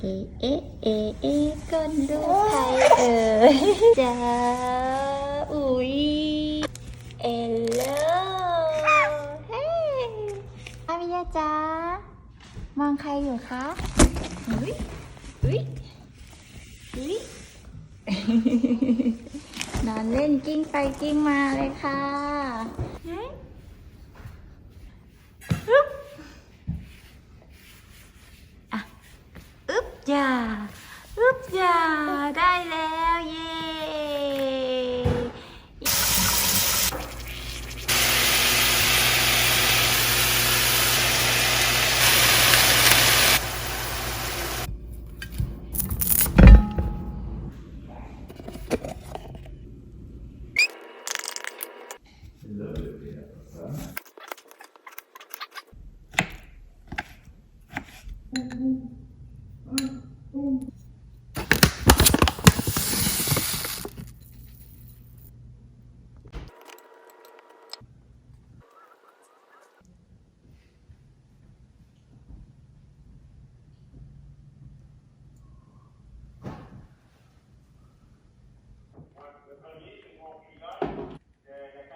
เอะเอะเอะเอะก้นลูใครเอ่ยจ้าอุ๊ยเอลโลเฮ้อามิยาจ้ามองใครอยู่คะอุ๊ยอุ๊ยอุ๊ยนอนเล่นกิ้งไปกิ้งมาเลยค่ะอึ๊บอะอึ๊บจ้าอึ๊บจ้าได้แล้วเย้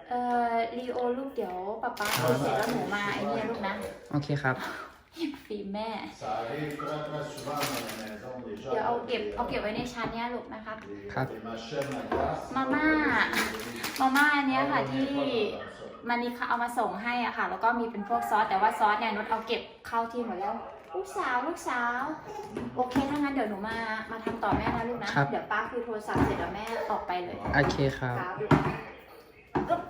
เอ่อลีโอลูกเดี๋ยวป๊าป๊าเอาเสร็จแล้วหนูมาไอ้เนี่ยลูกนะโอเคครับ ฟิล์มแม่ Ça arrive très très souvent dans la maison. Les gens เดี๋ยวเอาเก็บเอาเก็บไว้ในชั้นเนี้ยลูกนะครับ les, ครับ les machines à glace. มาม่า มาม่าอันเนี้ยค่ะที่มันนี่เอามาส่งให้อะค่ะ แล้วก็มีเป็นพวกซอสแต่ว่าซอสเนี่ยนุชเอาเก็บเข้าที่หมดแล้ว ลูกสาวลูกสาว โอเคถ้างั้นเดี๋ยวหนูมามาทำต่อแม่นะลูกนะ ครับ เดี๋ยวป้าคุยโทรศัพท์เสร็จเดี๋ยวแม่ออกไปเลยโอเคครับ ครับลูกอึ๊บ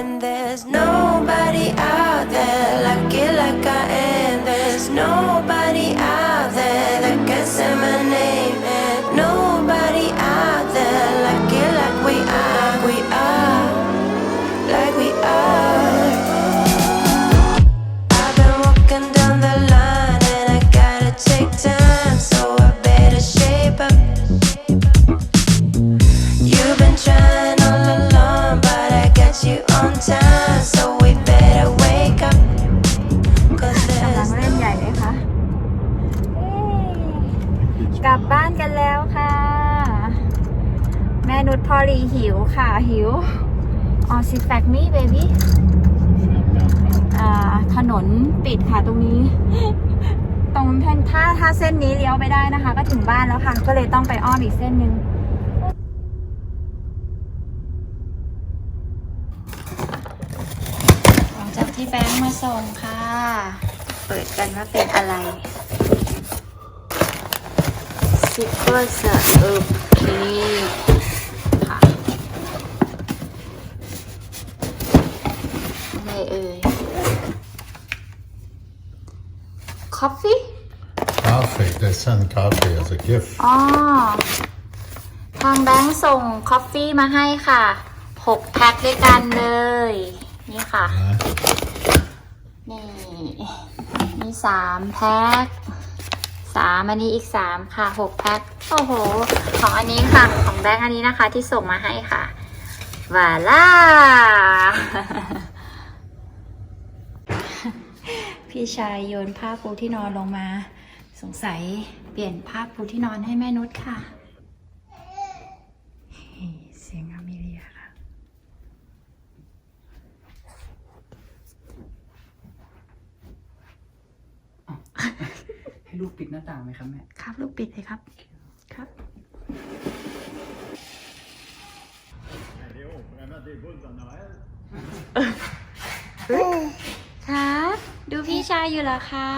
And there's nobody out there like it like I am. There's nobody กำลังเล่นใหญ่เลยค่ะเอ้กลับบ้านกันแล้วค่ะ แม่นุชพอรีหิวค่ะหิวออซิแฟกมี่เบบี้ถนนปิดค่ะตรงนี้ ตรงแท่นถ้าถ้าเส้นนี้เลี้ยวไปได้นะคะ ก็ถึงบ้านแล้วค่ะ ก็เลยต้องไปอ้อมอีกเส้นหนึ่งหลังจาก ที่แบงค์มาส่งค่ะ เปิดกันว่าเป็นอะไรซิปเปอร์เซอร์โอเคค่ะอะไรเอ่ย coffee Coffee. They send coffee as a gift. อ๋อ ทางแบงค์ส่งคอฟฟี่มาให้ค่ะหกแพ็คด้วยกันเลย นี่ค่ะ นี่ มีสามแพ็คสามอันนี้อีกสามค่ะหกแพ็คโอ้โห ของอันนี้ค่ะ ของแบงค์อันนี้นะคะที่ส่งมาให้ค่ะวาล่า พี่ชายโยนผ้าปูที่นอนลงมา สงสัยเปลี่ยนผ้าปูที่นอนให้แม่นุชค่ะ เสียงอามิเลียค่ะ ให้ลูกปิดหน้าต่างไหมครับแม่ ครับ ลูกปิดเลยครับ ครับ ครับ ดูพี่ชายอยู่เหรอคะ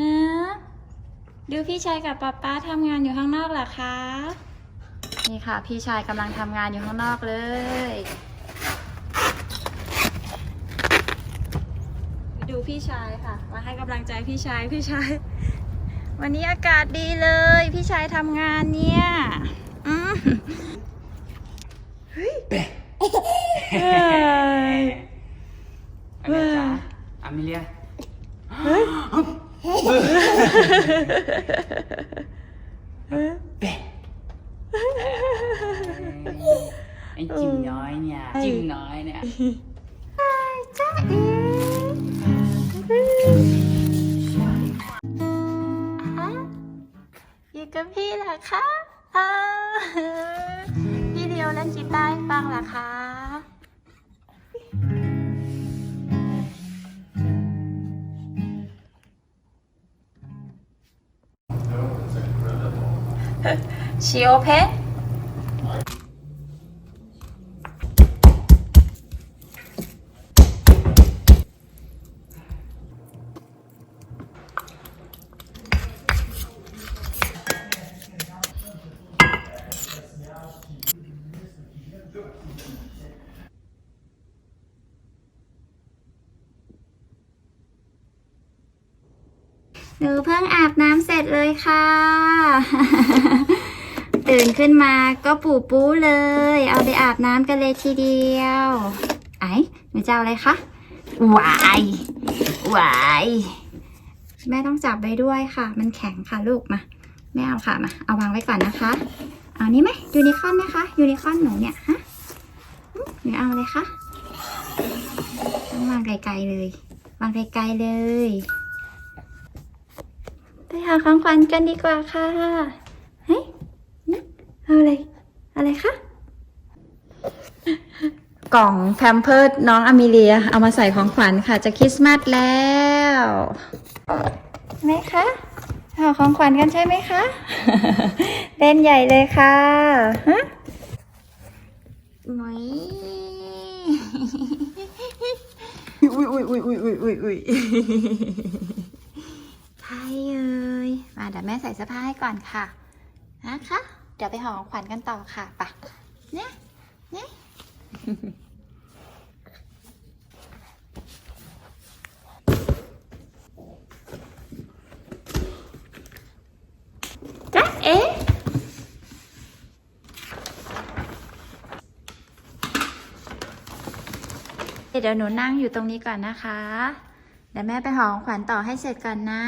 ฮะดูพี่ชายกับป๊าป๊าทำงานอยู่ข้างนอกเหรอคะ นี่ค่ะ พี่ชายกำลังทำงานอยู่ข้างนอกเลย ดูพี่ชายค่ะ มาให้กำลังใจพี่ชายพี่ชาย วันนี้อากาศดีเลย พี่ชายทำงานเนี่ยอืมเฮ้ยเฮ้ยอามิเลียจ๋าอามิเลียไอ้จิ้มน้อยเนี่ยจิ้มน้อยเนี่ย นะคะอ่าพี่เดียวเล่นกีตาร์ให้ฟังเหรอคะ It's incredible. ชิโอเพ หนูเพิ่งอาบน้ำเสร็จเลยค่ะ ตื่นขึ้นมาก็ปูปูเลย เอาไปอาบน้ำกันเลยทีเดียว ไอ้หนูจะเอาอะไรคะหวายหวายแม่ต้องจับไว้ด้วยค่ะ มันแข็งค่ะลูกมาแม่เอาค่ะมาเอาวางไว้ก่อนนะคะ เอานี้ไหมยูนิคอร์นไหมคะยูนิคอร์นหนูเนี่ยฮะหนูเอาเลยคะต้องวางไกลๆเลยวางไกลๆเลยาของขวัญกันดีกว่าค่ะเฮ้ยเอาอะไร อะไรคะ กล่องแพมเพิร์ดน้องอมิเลีย เอามาใส่ของขวัญค่ะ จะคริสต์มาสแล้วไหมคะหาของขวัญกันใช่ไหมคะ เล่นใหญ่เลยค่ะฮะหมยอุ้ยอุ้ยอุ้ยอุ้ยอุ้ยอุ้ยอุ้ยใช่ เอ้ยมาเดี๋ยวแม่ใส่เสื้อผ้าให้ก่อนค่ะนะคะ เดี๋ยวไปห่อของขวัญกันต่อค่ะไปะเนี่ยเนี่ยจ๊ะเอ๊ะเดี๋ยวหนูนั่งอยู่ตรงนี้ก่อนนะคะ เดี๋ยวแม่ไปห่อของขวัญต่อให้เสร็จก่อนนะ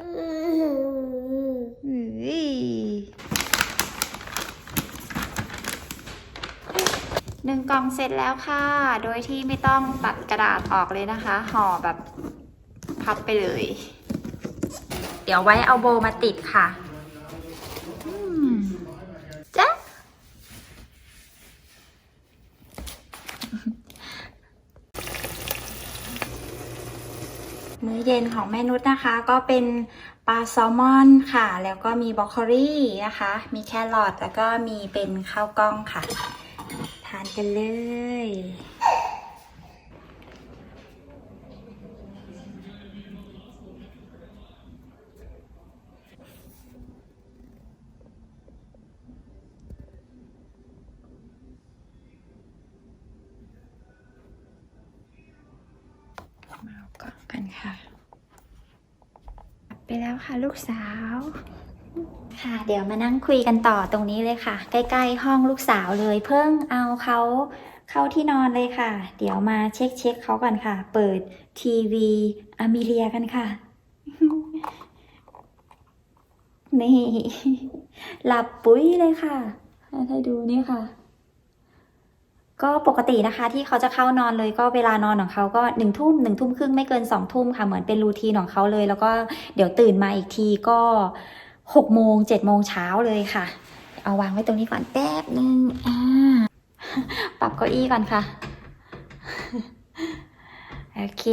อุ๊ย หนึ่งกล่องเสร็จแล้วค่ะ โดยที่ไม่ต้องตัดกระดาษออกเลยนะคะ ห่อแบบพับไปเลย เดี๋ยวไว้เอาโบมาติดค่ะจ๊ะมื้อเย็นของแม่นุชนะคะ ก็เป็นปลาแซลมอนค่ะ แล้วก็มีบรอกโคลีนะคะ มีแครอทแล้วก็มีเป็นข้าวกล้องค่ะ กันเลยมาเอากล่องกันค่ะ ไปแล้วค่ะลูกสาว ค่ะ เดี๋ยวมานั่งคุยกันต่อตรงนี้เลยค่ะ ใกล้ๆห้องลูกสาวเลย เพิ่งเอาเขาเข้าที่นอนเลยค่ะ เดี๋ยวมาเช็คเช็คเขาก่อนค่ะ เปิดทีวีอมิเลียกันค่ะ นี่ หลับปุ้ยเลยค่ะให้ดูนี่ค่ะ ก็ปกตินะคะ ที่เขาจะเข้านอนเลยก็เวลานอนของเขาก็หนึ่งทุ่มหนึ่งทุ่มครึ่งไม่เกินสองทุ่มค่ะ เหมือนเป็นรูทีนของเขาเลย แล้วก็เดี๋ยวตื่นมาอีกทีก็ หกโมงเจ็ดโมงเช้าเลยค่ะ เอาวางไว้ตรงนี้ก่อนแป๊บนึงอ่าปรับเก้าอี้ก่อนค่ะ โอเค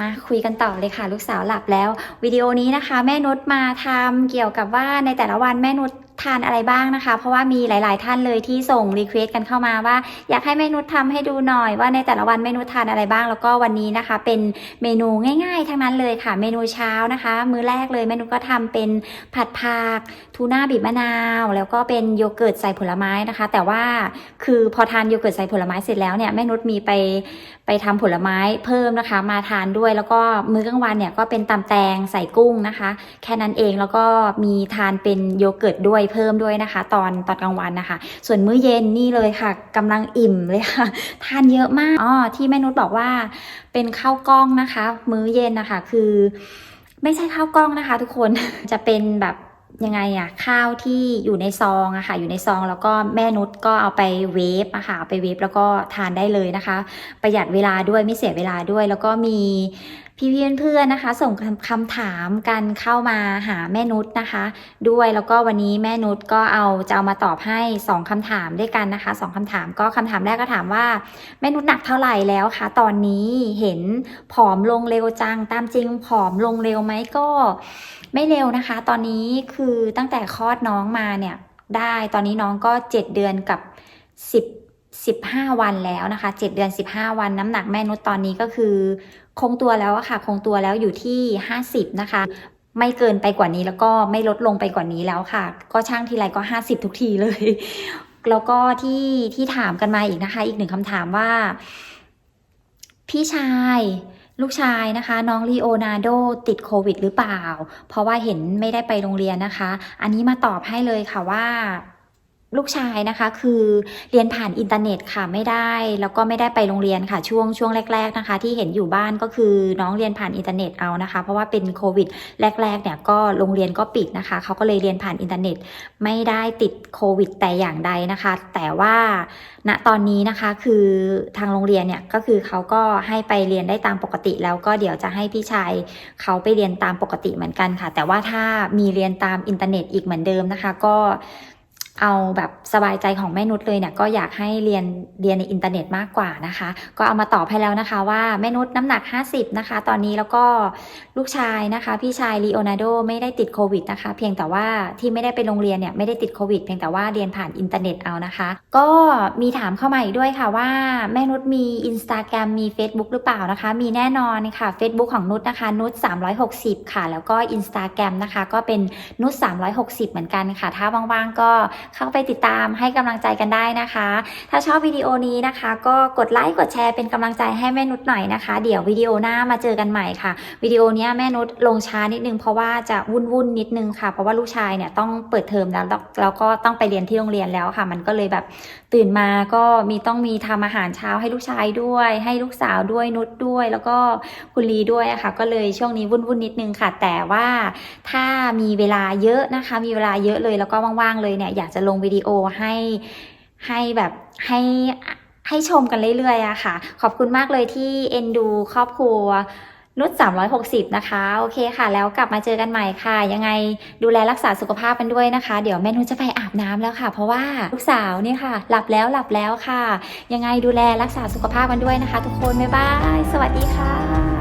มาคุยกันต่อเลยค่ะ ลูกสาวหลับแล้ว วิดีโอนี้นะคะ แม่นุชมาทำเกี่ยวกับว่าในแต่ละวันแม่นุช ทานอะไรบ้างนะคะ เพราะว่ามีหลาย ๆ ท่านเลยที่ส่งรีเควสกันเข้ามาว่า อยากให้แม่นุชทำให้ดูหน่อยว่าในแต่ละวันแม่นุชทานอะไรบ้าง แล้วก็วันนี้นะคะ เป็นเมนูง่าย ๆ ทั้งนั้นเลยค่ะ เมนูเช้านะคะ มื้อแรกเลยแม่นุชก็ทำเป็นผัดผักทูน่าบีบมะนาว แล้วก็เป็นโยเกิร์ตใส่ผลไม้นะคะ แต่ว่าคือพอทานโยเกิร์ตใส่ผลไม้เสร็จแล้วเนี่ยแม่นุชมีไปไปทำผลไม้เพิ่มนะคะ มาทานด้วยแล้วก็มื้อกลางวันเนี่ยก็เป็นตำแตงใส่กุ้งนะคะ แค่นั้นเองแล้วก็มีทานเป็นโยเกิร์ตด้วยเพิ่มด้วยนะคะ ตอนตอนกลางวันนะคะ ส่วนมื้อเย็นนี่เลยค่ะกำลังอิ่มเลยค่ะ ทานเยอะมากอ๋อที่แม่นุชบอกว่าเป็นข้าวกล้องนะคะ มื้อเย็นนะคะคือไม่ใช่ข้าวกล้องนะคะ ทุกคนจะเป็นแบบยังไงอะข้าวที่อยู่ในซองอะค่ะ อยู่ในซองแล้วก็แม่นุชก็เอาไปเวฟอะค่ะเอาไปเวฟแล้วก็ทานได้เลยนะคะ ประหยัดเวลาด้วยไม่เสียเวลาด้วย แล้วก็มี พี่พี่เพื่อนๆนะคะ ส่งคำถามกันเข้ามาหาแม่นุชนะคะ ด้วยแล้วก็วันนี้แม่นุชก็เอาจะเอามาตอบให้สองคำถามด้วยกันนะคะสองคำถามก็คำถามแรกก็ถามว่า แม่นุชหนักเท่าไหร่แล้วคะ ตอนนี้เห็นผอมลงเร็วจัง ตามจริงผอมลงเร็วไหมก็ ไม่เร็วนะคะ ตอนนี้คือตั้งแต่คลอดน้องมาเนี่ยได้ตอนนี้น้องก็ 7 เดือนกับ 10 15 วันแล้วนะคะ 7 เดือน 15 วันน้ำหนักแม่นุชตอนนี้ก็คือ คงตัวแล้วอะค่ะ คงตัวแล้วอยู่ที่ 50 นะคะ ไม่เกินไปกว่านี้แล้วก็ไม่ลดลงไปกว่านี้แล้วค่ะ ก็ช่างทีไรก็ 50 ทุกทีเลย แล้วก็ที่ที่ถามกันมาอีกนะคะ อีกหนึ่งคำถามว่า พี่ชายลูกชายนะคะ น้องลีโอนาร์โดติดโควิดหรือเปล่า เพราะว่าเห็นไม่ได้ไปโรงเรียนนะคะ อันนี้มาตอบให้เลยค่ะว่า ลูกชายนะคะคือเรียนผ่านอินเทอร์เน็ตค่ะไม่ได้ แล้วก็ไม่ได้ไปโรงเรียนค่ะช่วงช่วงแรก ๆนะคะ ที่เห็นอยู่บ้านก็คือน้องเรียนผ่านอินเทอร์เน็ตเอานะคะ เพราะว่าเป็นโควิดแรกๆเนี่ยก็โรงเรียนก็ปิดนะคะเขาก็เลยเรียนผ่านอินเทอร์เน็ตไม่ได้ติดโควิดแต่อย่างใดนะคะ แต่ว่าณตอนนี้นะคะคือทางโรงเรียนเนี่ยก็คือเขาก็ให้ไปเรียนได้ตามปกติ แล้วก็เดี๋ยวจะให้พี่ชายเขาไปเรียนตามปกติเหมือนกันค่ะ แต่ว่าถ้ามีเรียนตามอินเทอร์เน็ตอีกเหมือนเดิมนะคะ ก็ เอาแบบสบายใจของแม่นุชเลยเนี่ยก็อยากให้เรียนเรียนในอินเทอร์เน็ตมากกว่านะคะ ก็เอามาตอบให้แล้วนะคะว่าแม่นุชน้ำหนัก 50 นะคะ ตอนนี้แล้วก็ลูกชายนะคะ พี่ชายลีโอนาร์โดไม่ได้ติดโควิดนะคะ เพียงแต่ว่าที่ไม่ได้ไปโรงเรียนเนี่ยไม่ได้ติดโควิดเพียงแต่ว่าเรียนผ่านอินเทอร์เน็ตเอานะคะ ก็มีถามเข้ามาอีกด้วยค่ะว่าแม่นุชมี Instagram มี Facebook หรือเปล่านะคะ มีแน่นอนค่ะ Facebook ของนุชนะคะนุช360 ค่ะ แล้วก็ Instagram นะคะ ก็เป็นนุช360 เหมือนกันค่ะ ถ้าว่างๆก็เข้าไปติดตามให้กำลังใจกันได้นะคะ ถ้าชอบวิดีโอนี้นะคะ ก็กดไลค์กดแชร์เป็นกำลังใจให้แม่นุชหน่อยนะคะ เดี๋ยววิดีโอหน้ามาเจอกันใหม่ค่ะวิดีโอนี้แม่นุชลงช้านิดนึงเพราะว่าจะวุ่นวุ่นนิดนึงค่ะ เพราะว่าลูกชายเนี่ยต้องเปิดเทอมแล้วแล้วก็ต้องไปเรียนที่โรงเรียนแล้วค่ะ มันก็เลยแบบตื่นมาก็มีต้องมีทำอาหารเช้าให้ลูกชายด้วย ให้ลูกสาวด้วยนุชด้วย แล้วก็คุณลีด้วยะค่ะ ก็เลยช่วงนี้วุ่นวุ่นนิดนึงค่ะ แต่ว่าถ้ามีเวลาเยอะนะคะ มีเวลาเยอะเลยแล้วก็ว่างๆเลยเนี่ยอยากจะลงวิดีโอให้ให้แบบให้ให้ชมกันเรื่อยๆอะค่ะ ขอบคุณมากเลยที่เอ็นดูครอบครัวนุช360 นะคะ โอเคค่ะ แล้วกลับมาเจอกันใหม่ค่ะ ยังไงดูแลรักษาสุขภาพกันด้วยนะคะ เดี๋ยวแม่นุชจะไปอาบน้ำแล้วค่ะ เพราะว่าลูกสาวเนี่ยค่ะ หลับแล้วหลับแล้วค่ะ ยังไงดูแลรักษาสุขภาพกันด้วยนะคะ ทุกคน บ๊ายบาย สวัสดีค่ะ